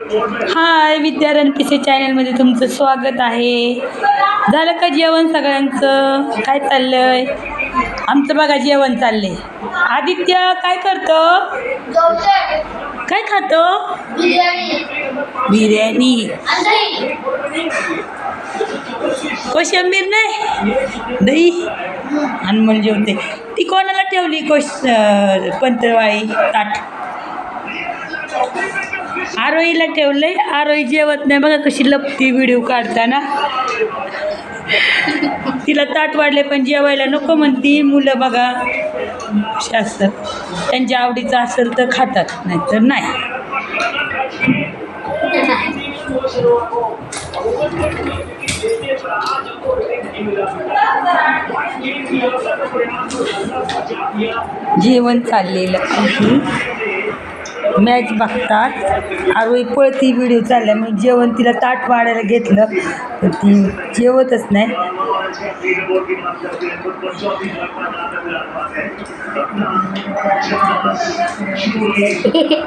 हाय विद्यारण रणपिसे चॅनलमध्ये तुमचं स्वागत आहे. झालं का जेवण सगळ्यांचं? काय चाललंय? आमचं बघा जेवण चाललंय. आदित्य काय करतो? काय खातो? बिर्याणी. कोशंबीर कोशिंबीर नाही? दही? अनमोल जेवते ती. कोणाला ठेवली कोश अं, ताट? आरोईला ठेवलंय. आरोई जेवत नाही. बघा कशी लपती व्हिडिओ काढताना. तिला ताट वाढले पण जेवायला नको म्हणती. मुलं बघा. असतात त्यांच्या आवडीचं असेल तर खातात नाहीतर नाही. जेवण चाललेलं आहे. मॅच बघतात. आरोही पळती व्हिडिओ चालल्यामुळे जेवण तिला ताट वाढायला घेतलं. तर ती जेवतच नाही.